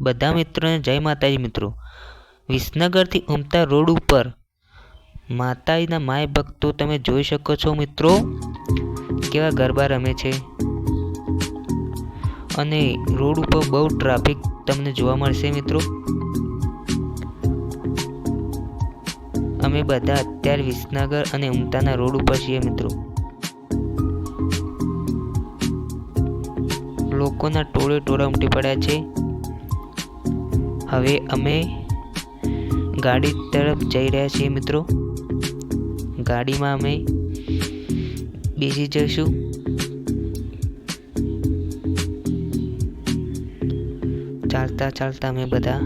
બધા મિત્રોને જય માતાજી મિત્રો. વિસનગરથી ઉમતા રોડ ઉપર માતાજીના માય ભક્તો તમે જોઈ શકો છો મિત્રો. કેવા ગરબા રમે છે. અને રોડ ઉપર બહુ ટ્રાફિક તમને જોવા મળશે મિત્રો. અમે બધા અત્યારે વિસનગર અને ઉમતાના રોડ ઉપર છીએ મિત્રો. લોકોના ટોળે ટોળા ઉમટી પડ્યા છે. હવે અમે ગાડી તરફ જઈ રહ્યા છીએ મિત્રો. ગાડીમાં અમે બેસી જઈશું. ચાલતા ચાલતા અમે બધા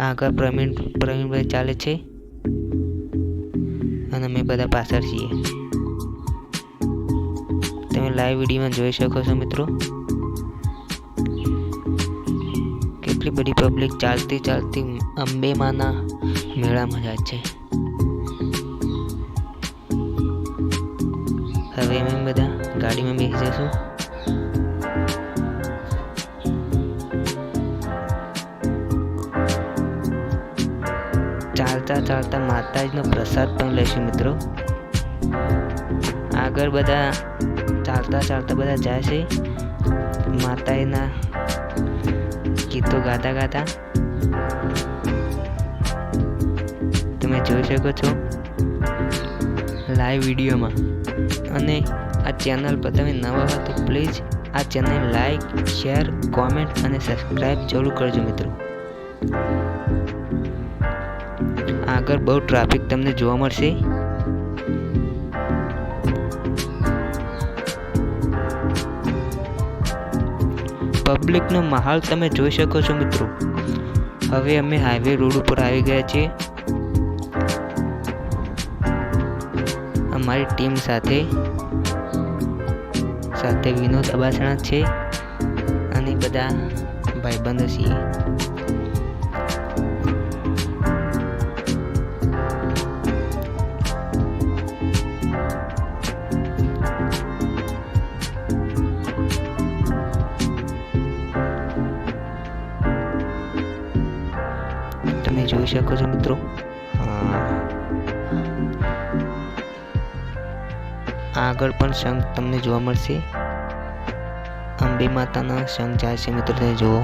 આગળ પ્રવીણ, પ્રવીણભાઈ ચાલે છે. અને અમે બધા પાછળ છીએ. તમે લાઈવ વિડીયોમાં જોઈ શકો છો મિત્રો. કેટલી બધી પબ્લિક ચાલતી ચાલતી અંબેમાના મેળામાં જાય છે. હવે અમે બધા ગાડીમાં બેસી જશું ચાલતા ચાલતા માતાજીનો પ્રસાદ પણ લઈશું મિત્રો. આગળ બધા ચાલતા ચાલતા બધા જાય છે. માતાજીના ગીતો ગાતા ગાતા. તમે જોઈ શકો છો. લાઈવ વિડીયોમાં. અને આ ચેનલ પર તમે નવા હો તો પ્લીઝ આ ચેનલ લાઈક શેર કોમેન્ટ અને સબસ્ક્રાઈબ જરૂર કરજો મિત્રો. આગળ બહુ ટ્રાફિક તમને જોવા મળશે. પબ્લિકનો માહોલ તમે જોઈ શકો છો મિત્રો. હવે અમે હાઈવે રોડ ઉપર આવી ગયા છીએ. અમારી ટીમ સાથે સાથે વિનોદ અબાસણા છે અને બધા ભાઈબંધો છીએ. તમે જોઈ શકો છો, મિત્રો. આગળ પણ શંખ તમને જોવા મળશે. અંબે માતાના શંખ જાય છે, મિત્રો, તમે જુઓ.